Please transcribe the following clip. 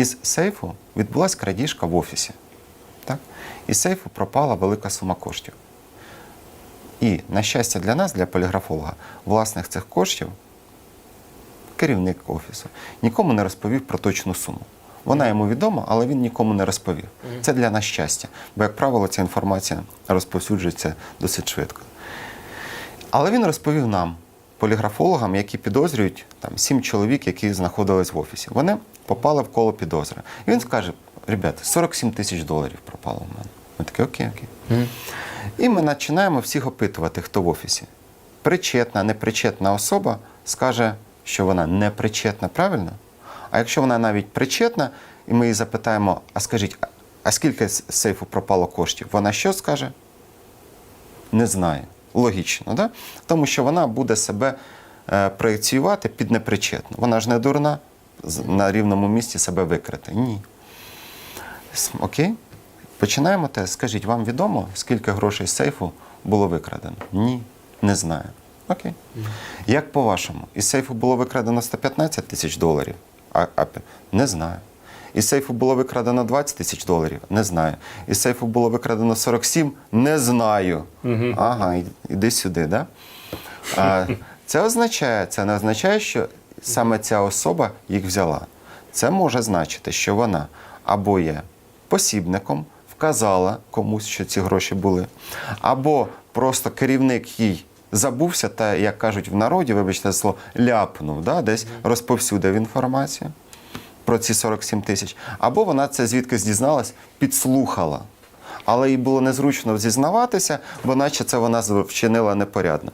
із сейфу відбулася крадіжка в офісі. Так? Із сейфу пропала велика сума коштів. І, на щастя, для нас, для поліграфолога, власник цих коштів, керівник офісу, нікому не розповів про точну суму. Вона йому відома, але він нікому не розповів. Це для нас щастя, бо, як правило, ця інформація розповсюджується досить швидко. Але він розповів нам, поліграфологам, які підозрюють там сім чоловік, які знаходились в офісі. Вони попали в коло підозри. І він скаже: ребята, 47 тисяч доларів пропало в мене. Ми такі, окей, окей. І ми починаємо всіх опитувати, хто в офісі. Причетна, непричетна особа скаже, що вона не причетна, правильно? А якщо вона навіть причетна, і ми її запитаємо: а скажіть, а- скільки з сейфу пропало коштів? Вона що скаже? не знає. Логічно, да? тому що вона буде себе е, проєціювати під непричетну. Вона ж не дурна на рівному місці себе викрити. Ні. Окей? Починаємо те. Скажіть, вам відомо, скільки грошей з сейфу було викрадено? Ні, не знаю. Окей. Як по-вашому, із сейфу було викрадено 115 тисяч доларів? А, а, не знаю. Із сейфу було викрадено 20 тисяч доларів? Не знаю. Із сейфу було викрадено 47? Не знаю. Ага, іди сюди, да? А, це означає, це не означає, що саме ця особа їх взяла. Це може значити, що вона або є посібником, вказала комусь, що ці гроші були, або просто керівник їй забувся та, як кажуть в народі, вибачте слово, ляпнув, да, десь розповсюдив інформацію про ці 47 тисяч, або вона це звідкись дізналась, підслухала. Але їй було незручно зізнаватися, бо наче це вона вчинила непорядно.